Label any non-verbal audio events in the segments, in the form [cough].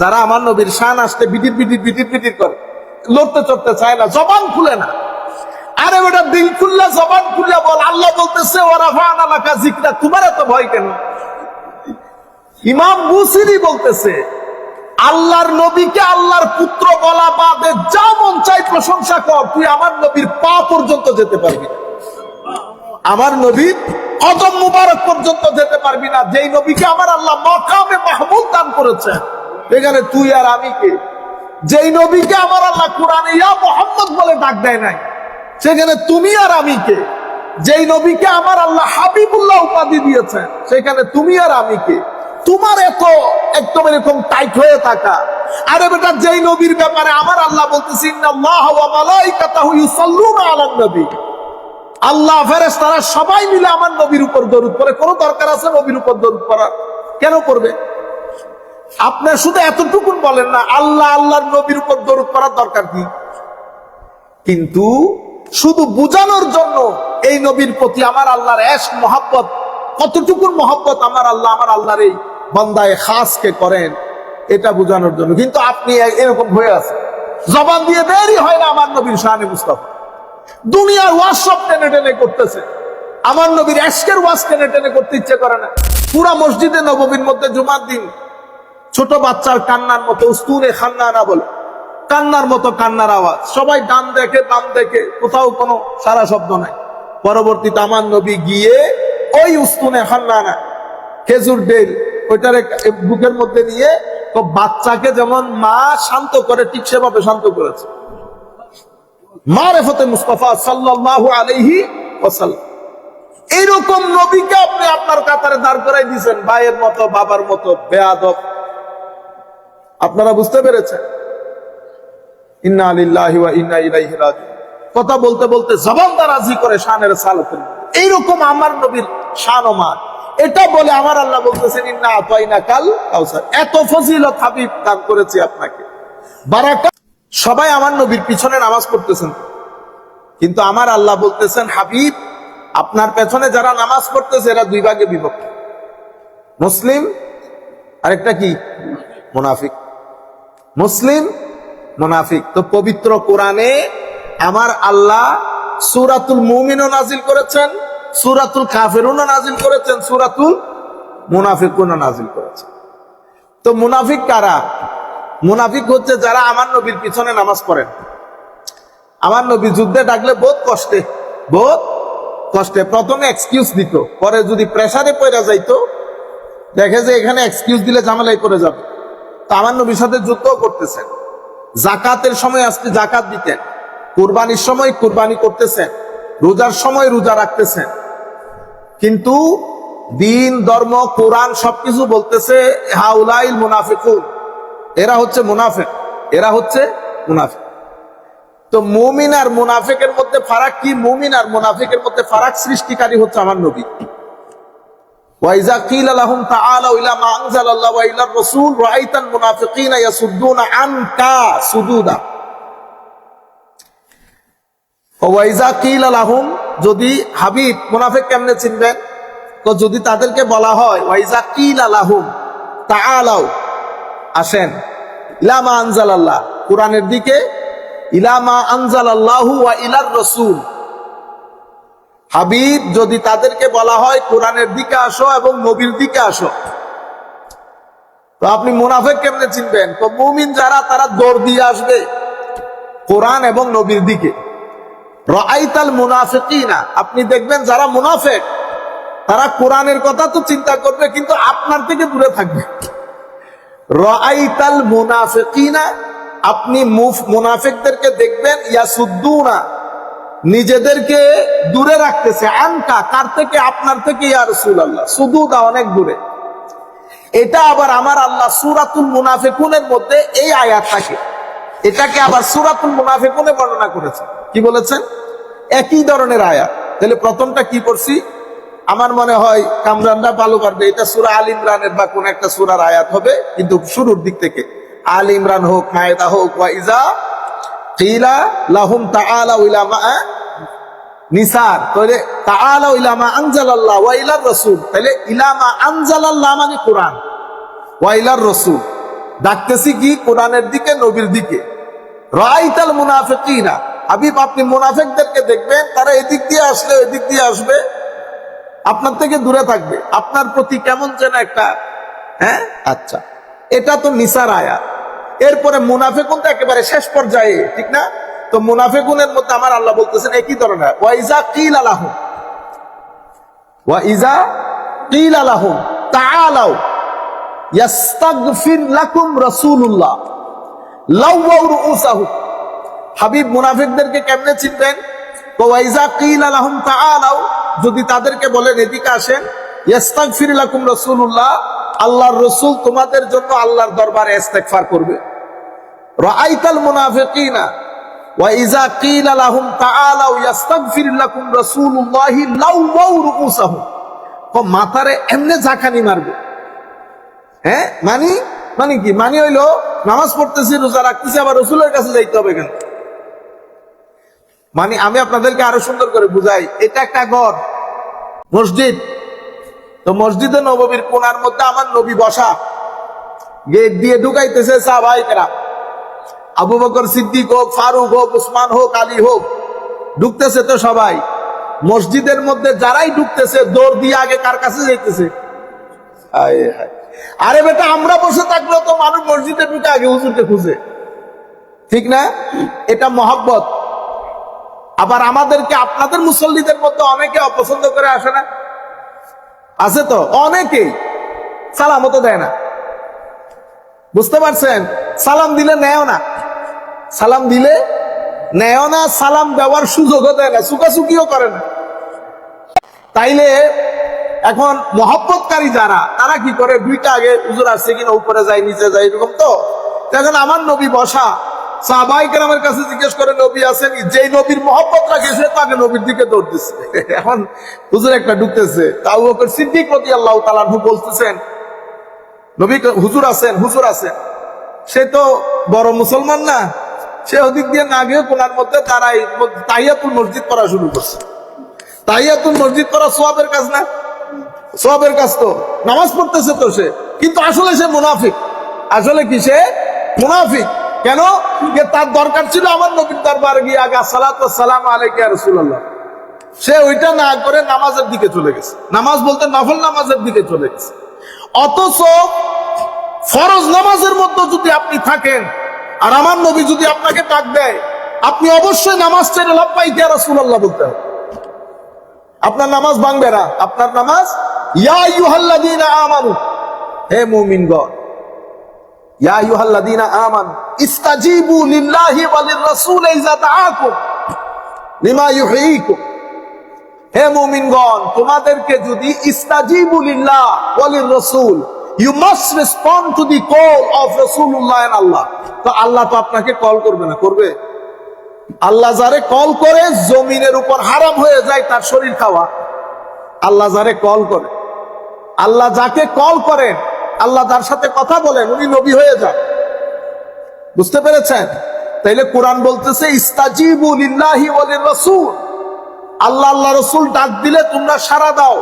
যারা আমার নবীর শান আসতে বিটির বিটির বিটির বিটির করে। লড়তে চড়তে চায় না, জবান খুলে না। আরে বেটা, দিল খুললা জবান খুললা বল, আল্লাহ বলতেছে ওরা ফান আলাকা জিকরা তোমার এত ভয় কেন? ইমাম বুসিরি বলতেছে, আল্লাহর নবীকে আল্লাহর পুত্র বলা বাদে যা মন চাই প্রশংসা কর, তুই আমার নবীর পা পর্যন্ত যেতে পারবি আমার নবীর কদম মুবারক পর্যন্ত যেতে পারবি না। যেই নবীকে আমার আল্লাহ মকামে মাহমুদ দান করেছেন। এখানে তুই আর আমি কে? যেই নবীকে আমার আল্লাহ কোরআনে ইয়া মোহাম্মদ বলে ডাক দেয় নাই, সেখানে তুমি আর আমি কে? যেই নবীকে আমার আল্লাহ হাবিবুল্লাহ উপাধি দিয়েছেন সেখানে তুমি আর আমি কে? তোমার এত একদম এরকম টাইট হয়ে থাকা। আরে বেটা, যেই নবীর ব্যাপারে আমার আল্লাহ বলতেছি আল্লাহ ফেরেস তারা সবাই মিলে আমার নবীর উপর দরুদ করে কোনো দরকার আছে নবীর উপর দরুদ করার কেন করবে আপনার শুধু এতটুকুন বলেন না, আল্লাহ আল্লাহর নবীর উপর দরুদ পড়ার দরকার কি? কিন্তু শুধু বুঝানোর জন্য এই নবীর প্রতি আমার আল্লাহর এস মহাব্বত কতটুকুন মহব্বত আমার আল্লাহ, আমার আল্লাহর এই বন্দায় খাসকে করেন, এটা বোঝানোর জন্য। কিন্তু আপনি এরকম হয়ে আছেন। জবান দিয়ে দেরি হয় না আমার নবীর শাহানি মুস্তাফা। দুনিয়ার ওয়াজ সব টেনে টেনে করতেছে। আমার নবীর এসকের ওয়াজ টেনে টেনে করতে ইচ্ছে করে না। পুরা মসজিদে নববীর মধ্যে জুমার দিন ছোট বাচ্চার কান্নার মতো উস্তুনে খান্না না বলে। কান্নার মতো কান্নার আওয়াজ। সবাই ডান দেখে, বাম দেখে, কোথাও কোনো সারা শব্দ নাই। পরবর্তীতে আমার নবী গিয়ে ওই উস্তুনে খান্না না খেজুর ডেল ওইটারে বুকের মধ্যে নিয়ে তো বাচ্চাকে যেমন মা শান্ত করে, ঠিক সেভাবে শান্ত করেছে। মা মারেফতে মুস্তফা সাল্লাল্লাহু আলাইহি ওয়াসাল্লাম। এইরকম নবীকে আপনি আপনার কাতারে দাঁড় করাই দিয়েছেন। ভাইয়ের মতো, বাবার মতো, বেয়াদব আপনারা বুঝতে পেরেছেন? ইন্না আলিল্লাহি ওয়া ইন্না ইলাইহি রাজিউন কথা বলতে বলতে জবান দারাজি করে শানের সালাতের এইরকম আমার নবীর শান ও মান এটা বলে আমার আল্লাহ বলতেছেন, ইন্না আতাইনা কাল কাউসার। এত ফজিলত হাবিব দান করেছি আপনাকে। বারাকা সবাই আমার নবীর পিছনে নামাজ পড়তেছেন। কিন্তু আমার আল্লাহ বলতেছেন, হাবিব, আপনার পেছনে যারা নামাজ পড়তেছে, এরা দুই ভাগে বিভক্ত। মুসলিম, আরেকটা কি? মুনাফিক। মুসলিম মুনাফিক। তো পবিত্র কোরআনে আমার আল্লাহ সুরাতুল মুমিনও নাজিল করেছেন, সুরাতুল কাফেরুনও নাজিল করেছেন, সুরাতুল মুনাফিকুনও নাজিল করেছেন। তো মুনাফিক কারা? মুনাফিক হচ্ছে যারা আমার নবীর পিছনে নামাজ পড়েন। আমার নবী যুদ্ধে ডাকলে বহুত কষ্টে বহুত কষ্টে। প্রথমে এক্সকিউজ দিত, পরে যদি প্রেসারে পড়া যাইতো, দেখে যে এখানে এক্সকিউজ দিলে ঝামেলাই করে যাবে। তো আমার যুদ্ধ করতেছেন। জাকাতের সময় আজকে জাকাত দিতেন। কুরবানির সময় কুরবানি করতেছেন। রোজার সময় রোজা রাখতেছেন। কিন্তু দিন, ধর্ম, কোরআন সবকিছু বলতেছে, হাউলাইল মুনাফিকুন। এরা হচ্ছে মুনাফেক। এরা হচ্ছে মুনাফিক। তো মুমিন আর মুনাফিকের মধ্যে ফারাক কি? মুমিন আর মুনাফিকের মধ্যে ফারাক সৃষ্টিকারী হচ্ছে আমার নবী। وإذا قيل لهم تعالوا إلى ما أنزل الله وإلى الرسول رأيت المنافقين يصدون عنك صدودا ওয়াইজা কিল আলাহুম যদি হাবিব মুনাফিক কেমনে চিনবেন তো যদি তাদেরকে বলা হয় ওয়াইজা কিল আলাহুম তাআলাও আসেন ইলামা আনজাল আল্লাহ কোরআনের দিকে ইলামা আনজাল আল্লাহু ওয়া ইলার রসুল হাবিব, যদি তাদেরকে বলা হয়, কোরআনের দিকে আসো এবং নবীর দিকে আসো। তো আপনি মুনাফেক কেমনে চিনবেন? তো মুমিন যারা, তারা দৌড় দিয়ে আসবে কোরআন এবং নবীর দিকে। রাইতাল মুনাফিকিনা, আপনি দেখবেন যারা মুনাফেক, তারা কোরআনের কথা তো চিন্তা করবে, কিন্তু আপনার থেকে দূরে থাকবে। রাইতাল মুনাফিকিনা, আপনি মুফ, মুনাফিকদেরকে দেখবেন, ইয়াসুদ্দুনা নিজেদেরকে দূরে রাখতেছে। আনকা, কার থেকে? আপনার থেকে, ইয়া রাসূলুল্লাহ। সুদুদা অনেক দূরে। এটা আবার আমার আল্লাহ সুরাতুল মুনাফিকুনের মধ্যে এই আয়াত থাকে এটাকে আবার সুরাতুল মুনাফিকুনে বর্ণনা করেছে। কি বলেছেন? একই ধরনের আয়াত। তাহলে প্রথমটা কি করছি আমার মনে হয় কামরানরা ভালো পারবে। এটা সুরা আল ইমরানের বা কোন একটা সুরার আয়াত হবে, কিন্তু শুরুর দিক থেকে। আল ইমরান হোক, মায়েদা হোক, ওয়া ইজা লাহুম তাআলা ইলা মা নিসার তাহলে তাআলা ইলা মা আনজালাল্লাহ, ওয়া ইলার রাসূল। তাহলে ইলা মা আনজালাল্লাহ মানে কোরআন, ওয়া ইলার রাসূল। ডাকতেছি কি? কোরআনের দিকে, নবীর দিকে। রাইতাল মুনাফিকিনা। হাবিব, আপনি মুনাফিকদেরকে দেখবেন, তারা এদিক দিয়ে আসলে এদিক দিয়ে আসবে, আপনার থেকে দূরে থাকবে। আপনার প্রতি কেমন যেন একটা হ্যাঁ? আচ্ছা এটা তো নিসার আয়া এরপরে মুনাফেকুন তো একেবারে শেষ পর্যায়ে, ঠিক না? তো মুনাফেকুনের মধ্যে আমার আল্লাহ বলতেছেন একই ধরনের? ওয়াইজা কিল আলাহু ওয়াইজা কিল আলাহু ইয়াস্তাগফির লাকুম রাসূলুল্লাহ। হাবিব মুনাফিকদেরকে কেমনে চিনবেন? ওয়াইজা কিল আলাহুম যদি তাদেরকে বলেন, এদিকে আসেন। ইয়াস্তাগফির লাকুম রাসূলুল্লাহ। আল্লাহর রাসূল তোমাদের জন্য আল্লাহর দরবারে ইস্তেগফার করবে। রাআইতাল মুনাফিকিনা। আলাহুম তাআলাউ ইয়াস্তাগফির লাকুম রাসূলুল্লাহি লাওয়াউ রুউসাহুম ও মাথারে ঝাঁকানি মারবে। হ্যাঁ? মানি? মানে কি? হইল নামাজ পড়তেছি, রোজা রাখতেছি, আবার রসুলের কাছে যাইতে হবে কেন? মানে আমি আপনাদেরকে আরও সুন্দর করে বুঝাই। এটা একটা ঘর, মসজিদ। তো মসজিদে নববীর কোনার মধ্যে আমার নবী বসা। গেট দিয়ে ঢুকাইতেছে সাহাবাহিকরা আবু বকর সিদ্দিক হোক, ফারুক হোক, উসমান হোক, আলী হোক, ঢুকতেছে তো সবাই। মসজিদের মধ্যে যারাই ঢুকতেছে, দৌড় দিয়ে আগে কার কাছে হায়। আরে বেটা, আমরা বসে থাকলেও তো মানুষ মসজিদে ঢুকে আগে হুজুরকে খুঁজে। ঠিক না? এটা মহাব্বত। আবার আমাদেরকে, আপনাদের মুসল্লিদের মধ্যে অনেকে অপছন্দ করে আসে না? আছে তো? অনেকেই। সালামও তো দেয় না। বুঝতে পারছেন? সালাম দিলে নেও না। সালাম দিলে নেও না, সালাম দেওয়ার সুযোগও দেয় না, চুকাচুকিও করে না। তাইলে এখন মহব্বতকারী যারা, তারা কি করে? দুইটা আগে হুজুর আসছে কিনা, উপরে যায়, নিচে যায়, এরকম তো? এখন আমার নবী বসা কাছে জিজ্ঞেস করে, নবী আছেন? যেই নবীর মহব্বত রাখে, সে তো নবীর দিকে দৌড় দিচ্ছে [laughs] এখন হুজুর একটা ঢুকতেছে। তাও ওকে সিদ্দিক প্রতি আল্লাহ বলতেছেন, নবী হুজুর আছেন হুজুর আছেন? সে তো বড় মুসলমান না। সে ওদিক দিয়ে না গিয়ে কোনার মধ্যে তারাই তাইয়াতুল মসজিদ করা শুরু করছে। তাইয়াতুল মসজিদ করা সোয়াবের কাজ না? সবের কাজ তো। নামাজ পড়তেছে তো সে। কিন্তু আসলে সে মুনাফিক। আসলে কি সে? মুনাফিক। কেন? যে তার দরকার ছিল আমার নবীর দরবারে গিয়ে আগে, সালাত সালাম আলাইকে রসুল্লাহ সে ওইটা না করে নামাজের দিকে চলে গেছে। নামাজ বলতে নফল নামাজের দিকে চলে গেছে। অথচ ফরজ নামাজের মধ্যে যদি আপনি থাকেন আর আমার নবী যদি আপনাকে ডাক দেয়, আপনি অবশ্যই নামাজ ছেড়ে লাভ কে রসুল্লাহ বলতে হবে। আপনার নামাজ ভাঙবে না। আপনার নামাজ, ইয়া হে ইয়া ইউহয়িকুম হে তোমাদেরকে যদি ইস্তাজিবু লিল্লাহ ওয়া you must respond to the call of Rasulullah and আল্লাহ তো আল্লাহ তো আপনাকে কল করবে না, করবে? আল্লাহ যারে কল করে, জমিনের উপর হারাম হয়ে যায়, তার শরীর খাওয়া। আল্লাহ যারে কল করে। আল্লাহ যাকে কল করেন আল্লাহ যার সাথে কথা বলেন, উনি নবী হয়ে যান। বুঝতে পেরেছেন? তাইলে কোরআন বলতেছে, ইস্তাজিবু লিল্লাহি ওয়া লির-রাসূল আল্লাহ আল্লাহ রসুল ডাক দিলে তোমরা সারা দাও।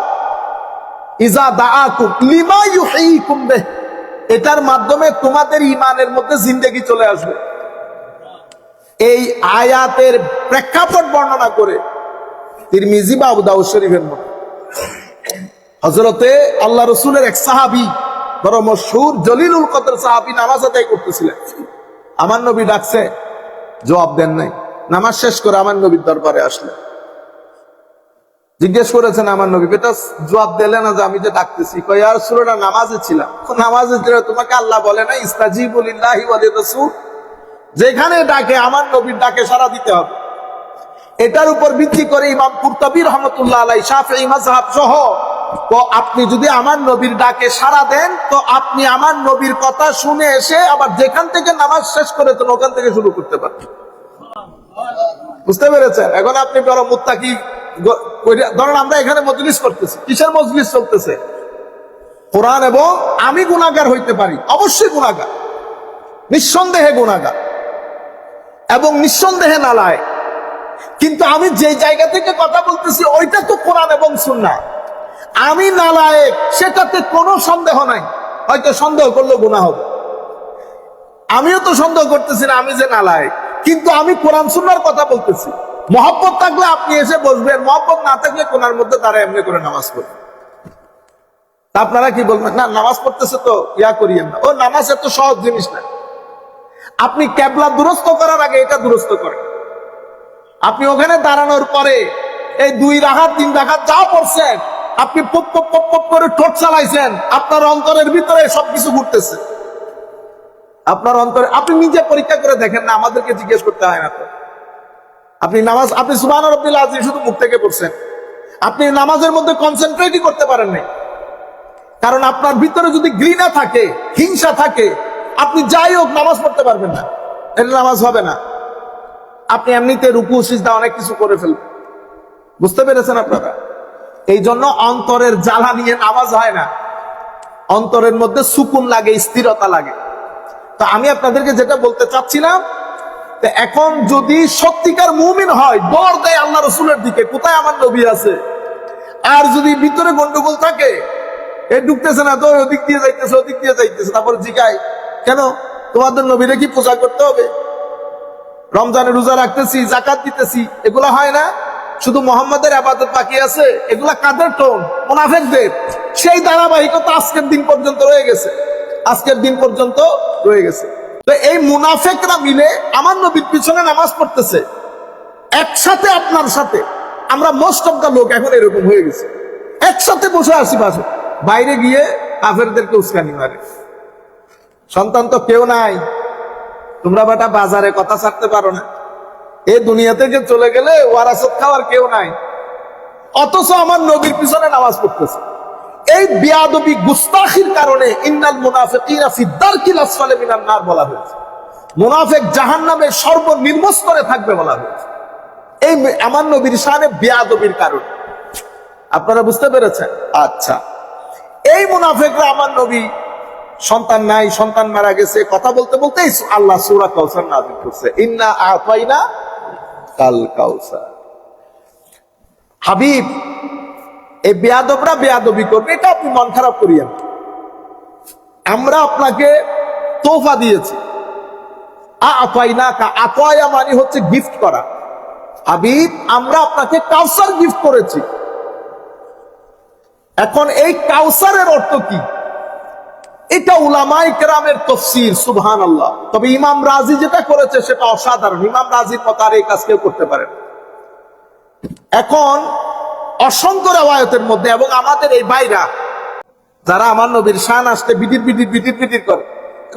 এটার মাধ্যমে তোমাদের ইমানের মধ্যে জিন্দেগি চলে আসবে। এই আয়াতের প্রেক্ষাপট বর্ণনা করে তিরমিজি বা আবু দাউদ শরীফের মধ্যে হজরতে আল্লাহ রসুলের এক সাহাবি, বড় মশহুর জলিলুল কদর সাহাবি নামাজ আদায় করতেছিলেন। আমার নবী ডাকছে, জবাব দেন নাই। নামাজ শেষ করে আমার নবীর দরবারে আসলেন। জিজ্ঞেস করেছেন আমার নবী, বেটা জবাব দিলে না যে আমি যে ডাকতেছি? কই আর সুরটা নামাজে ছিলাম। নামাজে ছিল তোমাকে আল্লাহ বলে না ইস্তাজিবুলিল্লাহি ওয়া লিরাসূল যেখানে ডাকে, আমার নবীর ডাকে সারা দিতে হবে। এটার উপর ভিত্তি করে ইমাম কুরতাবি রহমতুল্লাহ সহ, তো আপনি যদি আমার নবীর ডাকে সারা দেন, তো আপনি আমার নবীর কথা শুনে এসে আবার যেখান থেকে নামাজ শেষ করেছেন, ওখান থেকে শুরু করতে পারেন বুঝতে পেরেছেন? এখন আপনি বড় মুত্তাকি ধরেন আমরা এখানে মজলিস করতেছি। কিসের মজলিস চলতেছে? কোরআন এবং আমি গুণাগার হইতে পারি। অবশ্যই গুণাগার নিঃসন্দেহে গুণাগার এবং নিঃসন্দেহে নালায় কিন্তু আমি যে জায়গা থেকে কথা বলতেছি, ওইটা তো কোরআন এবং সুন্না। আমি নালায়েক, সেটাতে কোনো সন্দেহ নাই। হয়তো সন্দেহ করলে গুণা হবে। আমিও তো সন্দেহ করতেছি না, আমি যে নালায় কিন্তু আমি কোরআন, সুন্নার কথা বলতেছি। মহব্বত থাকলে আপনি এসে বসবেন, মহব্বত না থাকলে কোনার মধ্যে তারা এমনি করে নামাজ পড়বে আপনারা কি বলবেন? না, নামাজ পড়তেছে তো, ইয়া করিয়েন না ও, নামাজ এত সহজ জিনিস না। আপনি ক্যাবলা দুরস্ত করার আগে এটা দুরস্ত করেন। আপনি ওখানে দাঁড়ানোর পরে এই দুই রাখাত, তিন রাখাত যা পড়ছেন, আপনি পপ পপ পপ পপ করে ঠোঁট চালাইছেন, আপনার অন্তরের ভিতরে সবকিছু ঘুরতেছে। আপনার অন্তরে, আপনি নিজে পরীক্ষা করে দেখেন না, আমাদেরকে জিজ্ঞেস করতে হয় না তো। আপনি নামাজ, আপনি সুবাহ রব্বিল আজিজ শুধু মুখ থেকে পড়ছেন। আপনি নামাজের মধ্যে কনসেন্ট্রেটই করতে পারেন নাই। কারণ আপনার ভিতরে যদি ঘৃণা থাকে, হিংসা থাকে, আপনি যাই হোক নামাজ পড়তে পারবেন না। এটা নামাজ হবে না। আপনি এমনিতে রুকু, সিজদা অনেক কিছু করে ফেলবেন। বুঝতে পেরেছেন আপনারা? এই জন্য অন্তরের জ্বালা নিয়ে নামাজ হয় না। অন্তরের মধ্যে সুকুন লাগে, স্থিরতা লাগে। তো আমি আপনাদেরকে যেটা বলতে চাচ্ছিলাম এখন যদি সত্যিকার মুমিন হয় দৌড় দেয় আল্লাহ রসুলের দিকে, কোথায় আমার নবী আছে? আর যদি ভিতরে গন্ডগোল থাকে, এ ঢুকতেছে না তো ওদিক দিয়ে যাইতেছে, ওদিক দিয়ে যাইতেছে, তারপর জিগায়। কেন? তোমাদের নবীরে কি পূজা করতে হবে? রমজানে রোজা রাখতেছি জাকাত দিতেছি, এগুলা হয় না? শুধু মোহাম্মদের আবাদত বাকি আছে? এগুলা কাদের টোন? মোনাফেকদের। সেই ধারাবাহিকতা আজকের দিন পর্যন্ত রয়ে গেছে। আজকের দিন পর্যন্ত রয়ে গেছে। তো এই মুনাফেকরা মিলে আমার নবীর পিছনে নামাজ পড়তেছে। একসাথে আপনার সাথে। আমরা মোস্ট অফ দ্য লোক এখন এরকম হয়ে গেছে। একসাথে বসে আসি পাশে বাইরে গিয়ে কাফেরদেরকে উস্কানি মারে। সন্তান তো কেউ নাই। তোমরা বেটা বাজারে কথা ছাড়তে পারো না। এই দুনিয়া থেকে চলে গেলে ওয়ারাসত খাওয়ার কেউ নাই। অথচ আমার নবীর পিছনে নামাজ পড়তেছে। এই বিয়াদবি গুস্তাখির কারণে ইন্নাল মুনাফিকিনা ফি দারকিল আসফালে মিনান নার বলা হয়েছে। মুনাফিক জাহান্নামের সর্বনিম্ন স্তরে থাকবে বলা হয়েছে। এই আমার নবীর শানে বিয়াদবির কারণে। আপনারা বুঝতে পেরেছেন? আচ্ছা। এই মুনাফেকরা আমার নবী, সন্তান নাই, সন্তান মারা গেছে, কথা বলতে বলতে আল্লাহ সুরা কাউসার নাজিল করছে। ইন্না আতাইনা কাল কাউসার হাবিব এই বেয়াদবরা বেয়াদবি করবে, এটা আপনি মন খারাপ করিয়েন। আমরা আপনাকে তোফা দিয়েছি। আতয়া মানে হচ্ছে গিফট করা। হাবিব, আমরা আপনাকে কাউসার গিফট করেছি। এখন এই কাউসারের অর্থ কি? এটা উলামাই কেরামের তফসির সুবহান আল্লাহ তবে ইমাম রাজি যেটা করেছে সেটা অসাধারণ। ইমাম রাজির মতো আর এই কাজ কেউ করতে পারে এখন অসংখ্য রেওয়ায়তের মধ্যে এবং আমাদের এই বাইরা যারা আমার নবীর শান আসতে বিটির বিটির বিটির বিটির করে,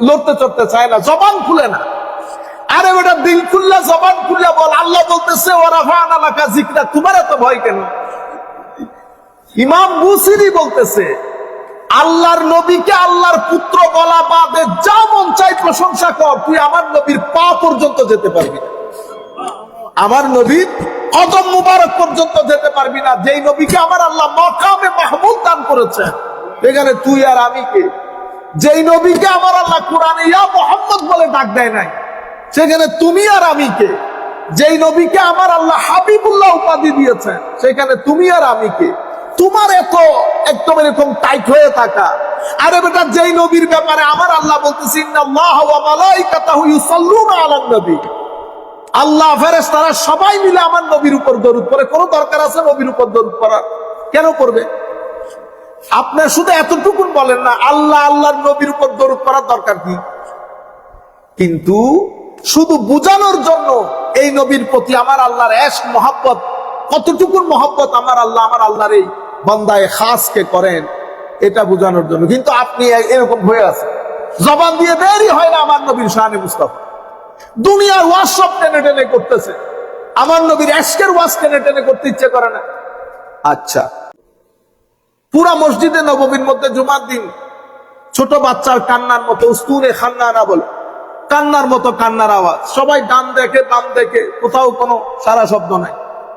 লড়তে চড়তে চায় না, জবান খুলে না। আরে বেটা, দিল খুললা জবান খুললা বল, আল্লাহ বলতেছে ওরা ফান আলাকা জিকরা তোমার এত ভয় কেন? ইমাম বুসিরি বলতেছে, আল্লাহর নবীকে আল্লাহর পুত্র বলা বাদে যা মন চাই প্রশংসা কর, তুই আমার নবীর পা পর্যন্ত যেতে পারবি আমার নবীর কদম মুবারক পর্যন্ত যেতে পারবি না। যেই নবীকে আমার আল্লাহ মকামে মাহমুদ দান করেছে এখানে তুই আর আমি কে? যেই নবীকে আমার আল্লাহ কোরআনে ইয়া মোহাম্মদ বলে ডাক দেয় নাই, সেখানে তুমি আর আমি কে? যেই নবীকে আমার আল্লাহ হাবিবুল্লাহ উপাধি দিয়েছে সেখানে তুমি আর আমি কে? তোমার এত একদম এরকম টাইট হয়ে থাকা। আরে বেটা, যেই নবীর ব্যাপারে আমার আল্লাহ বলতেছি না ইন্নাল্লাহ ওয়া মালাইকাতাহু ইউসাল্লুনা আলান নবী। আল্লাহ ফেরেস তারা সবাই মিলে আমার নবীর উপর দরুদ করে কোনো দরকার আছে নবীর উপর দরুদ পড়ার? কেন করবে আপনি শুধু এতটুকুন বলেন না, আল্লাহ আল্লাহর নবীর উপর দরুদ করার দরকার কি? কিন্তু শুধু বুঝানোর জন্য এই নবীর প্রতি আমার আল্লাহর এশ মহাব্বত কতটুকুন মহব্বত আমার আল্লাহ, আমার আল্লাহর এই বন্দায় খাসকে করেন, এটা বোঝানোর জন্য। কিন্তু আপনি এরকম হয়ে আছেন। জবান দিয়ে দেরি হয় না আমার নবীর শাহানি মুস্তাফা। দুনিয়ার ওয়াজ সব টেনে টেনে করতেছে। আমার নবীর এশকের ওয়াজ টেনে টেনে করতে ইচ্ছে করে না। আচ্ছা পুরা মসজিদে নববীর মধ্যে জুমার দিন, ছোট বাচ্চার কান্নার মতো উস্তুনে খান্নারা বলে, কান্নার মতো কান্নার আওয়াজ। সবাই ডান দেখে, বাম দেখে, কোথাও কোনো সারা শব্দ নাই।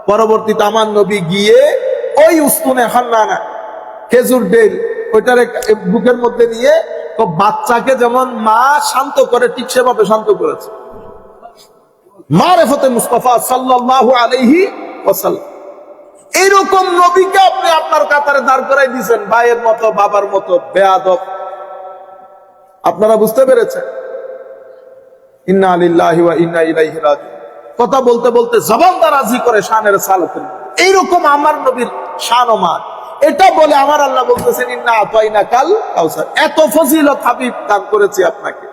পরবর্তীতে আমার নবী গিয়ে ওই উস্তুনে খান্নানা খেজুর ডেল ওইটারে বুকের মধ্যে নিয়ে, তো বাচ্চাকে যেমন মা শান্ত করে, ঠিক সেভাবে শান্ত করেছে। মারেফতে মুস্তফা সাল্লাল্লাহু আলাইহি ওয়াসাল্লাম। এইরকম নবীকে আপনি আপনার কাতারে দাঁড় করাই দিয়েছেন, ভাইয়ের মতো, বাবার মতো, বেয়াদব। আপনারা বুঝতে পেরেছেন? কথা বলতে বলতে করে শানের এইরকম আমার নবীর শান ও মান এটা বলে আমার আল্লাহ বলতেছেন, ইন্না কাল কাউসার। এত ফজিলত হাবিব দান করেছি আপনাকে।